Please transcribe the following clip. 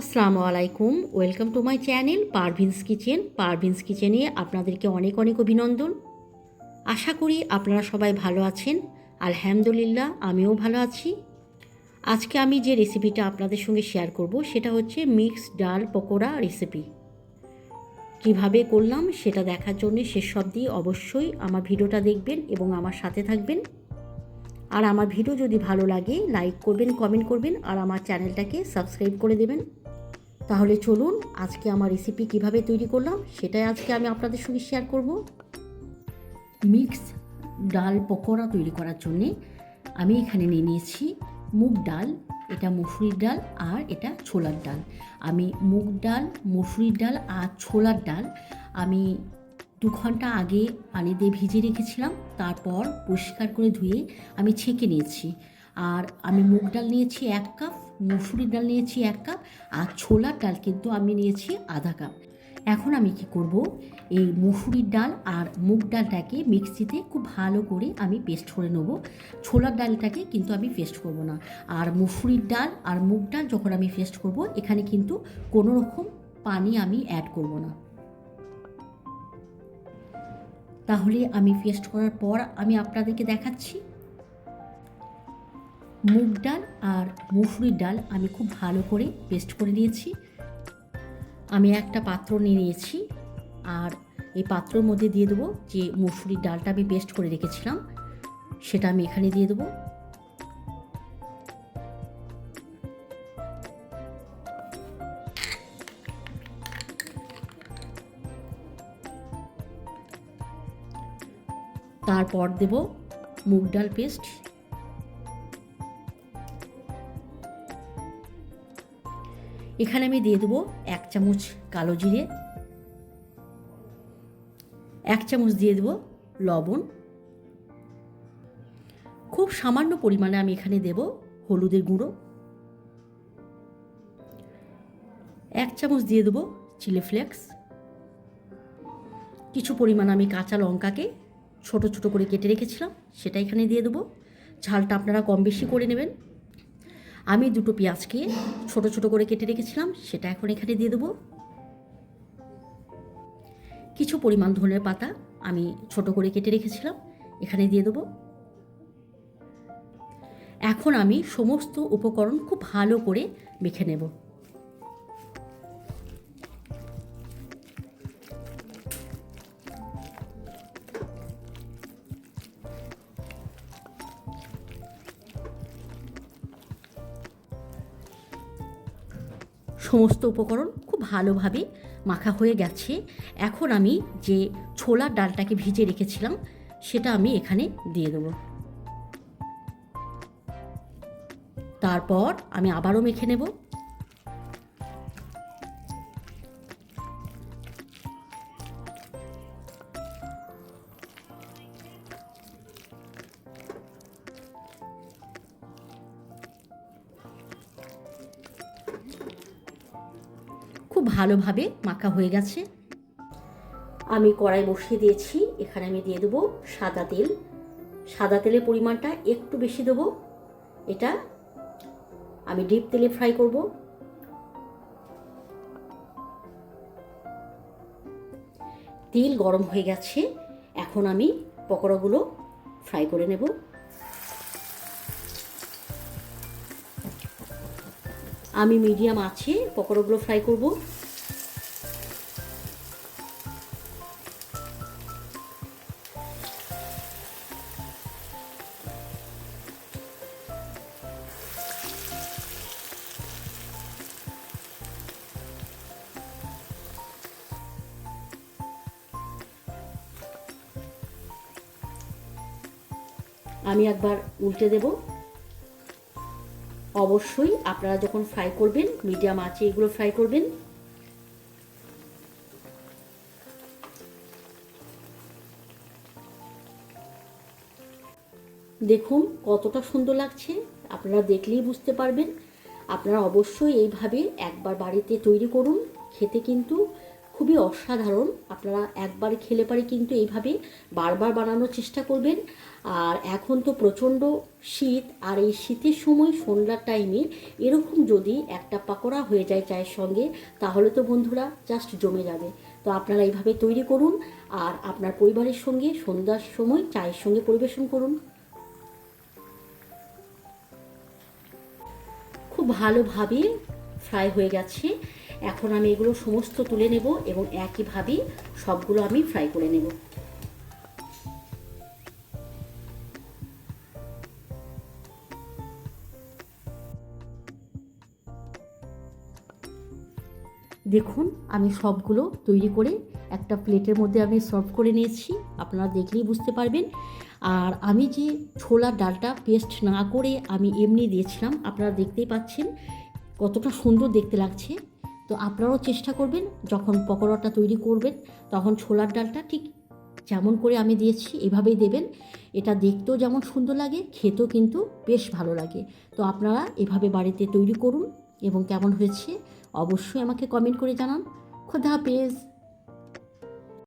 আসসালামু আলাইকুম। Welcome to my channel Parveen's kitchen Parveen's কিচেনে আপনাদেরকে অনেক অনেক অভিনন্দন। আশা করি আপনারা সবাই ভালো আছেন। আলহামদুলিল্লাহ, আমিও ভালো আছি। আজকে আমি যে রেসিপিটা আপনাদের সঙ্গে শেয়ার করব, সেটা হচ্ছে মিক্স ডাল পকোড়া রেসিপি কীভাবে করলাম, সেটা দেখার জন্য শেষ অবধি অবশ্যই আমার ভিডিওটা দেখবেন এবং আমার সাথে থাকবেন। আর আমার ভিডিও যদি ভালো লাগে লাইক করবেন কমেন্ট করবেন, আর আমার চ্যানেলটাকে সাবস্ক্রাইব করে দেবেন। তাহলে চলুন আজকে আমার রেসিপি কীভাবে তৈরি করলাম সেটাই আজকে আমি আপনাদের সঙ্গে শেয়ার করব। মিক্স ডাল পকোড়া তৈরি করার জন্যে আমি এখানে নিয়ে নিয়েছি মুগ ডাল, এটা মসুরির ডাল আর এটা ছোলার ডাল। আমি মুগ ডাল, মসুরির ডাল আর ছোলার ডাল আমি দু ঘণ্টা আগে পানি দিয়ে ভিজে রেখেছিলাম, তারপর পরিষ্কার করে ধুয়ে আমি ছেঁকে নিয়েছি। আর আমি মুগ ডাল নিয়েছি এক কাপ মসুরির ডাল নিয়েছি এক কাপ আর ছোলার ডাল কিন্তু আমি নিয়েছি আধা কাপ। এখন আমি কি করব? এই মুসুরির ডাল আর মুগ ডালটাকে মিক্সিতে খুব ভালো করে আমি পেস্ট করে নেব। ছোলার ডালটাকে কিন্তু আমি পেস্ট করব না। আর মুসুরির ডাল আর মুগ ডাল যখন আমি পেস্ট করব, এখানে কিন্তু কোনো রকম পানি আমি অ্যাড করব না। তাহলে আমি পেস্ট করার পর আমি আপনাদেরকে দেখাচ্ছি। মুগ ডাল আর মুসুরির ডাল আমি খুব ভালো করে পেস্ট করে নিয়েছি। আমি একটা পাত্র নিয়ে নিয়েছি আর এই পাত্রের মধ্যে দিয়ে দেবো যে মুসুরির ডালটা আমি পেস্ট করে রেখেছিলাম, সেটা আমি এখানে দিয়ে দেবো। তারপর দেব মুগ ডাল পেস্ট এখানে আমি দিয়ে দেবো এক চামচ কালো জিরে, এক চামচ দিয়ে দেবো লবণ। খুব সামান্য পরিমাণে আমি এখানে দেব হলুদের গুঁড়ো। এক চামচ দিয়ে দেবো চিলি ফ্লেক্স। কিছু পরিমাণ আমি কাঁচা লঙ্কাকে ছোট ছোট করে কেটে রেখেছিলাম, সেটা এখানে দিয়ে দেবো। ঝালটা আপনারা কম বেশি করে নেবেন। আমি দুটো পেঁয়াজকে ছোট ছোট করে কেটে রেখেছিলাম, সেটা এখন এখানে দিয়ে দেবো। কিছু পরিমাণ ধনের পাতা আমি ছোট করে কেটে রেখেছিলাম, এখানে দিয়ে দেবো। এখন আমি সমস্ত উপকরণ খুব ভালো করে মেখে নেব। সমস্ত উপকরণ খুব ভালোভাবে মাখা হয়ে গেছে। এখন আমি যে ছোলার ডালটাকে ভিজে রেখেছিলাম, সেটা আমি এখানে দিয়ে দেবো। তারপর আমি আবারও মেখে নেব। ভালোভাবে মাখা হয়ে গেছে। আমি কড়াই বসিয়ে দিয়েছি। এখানে আমি দিয়ে দেবো সাদা তেল। সাদা তেলের পরিমাণটা একটু বেশি দেবো। এটা আমি ডিপ তেলে ফ্রাই করব। তেল গরম হয়ে গেছে। এখন আমি পকোড়াগুলো ফ্রাই করে নেব। আমি মিডিয়াম আছে পকোড়াগুলো ফ্রাই করব। আমি একবার উল্টে দেব। অবশ্যই আপনারা যখন ফ্রাই করবেন মিডিয়াম আঁচে এগুলো ফ্রাই করবেন। দেখুন কতটা সুন্দর লাগছে, আপনারা দেখলেই বুঝতে পারবেন। আপনারা অবশ্যই এইভাবে একবার বাড়িতে তৈরি করুন, খেতে কিন্তু খুবই অসাধারণ। আপনারা একবার খেলে পারে কিন্তু এইভাবে বারবার বানানোর চেষ্টা করবেন। আর এখন তো প্রচণ্ড শীত, আর এই শীতের সময় সন্ধ্যার টাইমে এরকম যদি একটা পাকোড়া হয়ে যায় চায়ের সঙ্গে, তাহলে তো বন্ধুরা জাস্ট জমে যাবে। তো আপনারা এইভাবে তৈরি করুন, আর আপনার পরিবারের সঙ্গে সন্ধ্যার সময় চায়ের সঙ্গে পরিবেশন করুন। খুব ভালোভাবে ফ্রাই হয়ে গেছে। এখন আমি এগুলো সমস্ত তুলে নেব এবং একইভাবে সবগুলো আমি ফ্রাই করে নেব। দেখুন, আমি সবগুলো তৈরি করে একটা প্লেটের মধ্যে আমি সার্ভ করে নিয়েছি। আপনারা দেখলেই বুঝতে পারবেন। আর আমি যে ছোলার ডালটা পেস্ট না করে আমি এমনি দিয়েছিলাম, আপনারা দেখতেই পাচ্ছেন কতটা সুন্দর দেখতে লাগছে। তো আপনারাও চেষ্টা করবেন, যখন পকোড়াটা তৈরি করবেন, তখন ছোলার ডালটা ঠিক যেমন করে আমি দিয়েছি, এভাবেই দেবেন। এটা দেখতেও যেমন সুন্দর লাগে, খেতেও কিন্তু বেশ ভালো লাগে। তো আপনারা এভাবে বাড়িতে তৈরি করুন এবং কেমন হয়েছে অবশ্যই আমাকে কমেন্ট করে জানান। খোদা হাফেজ।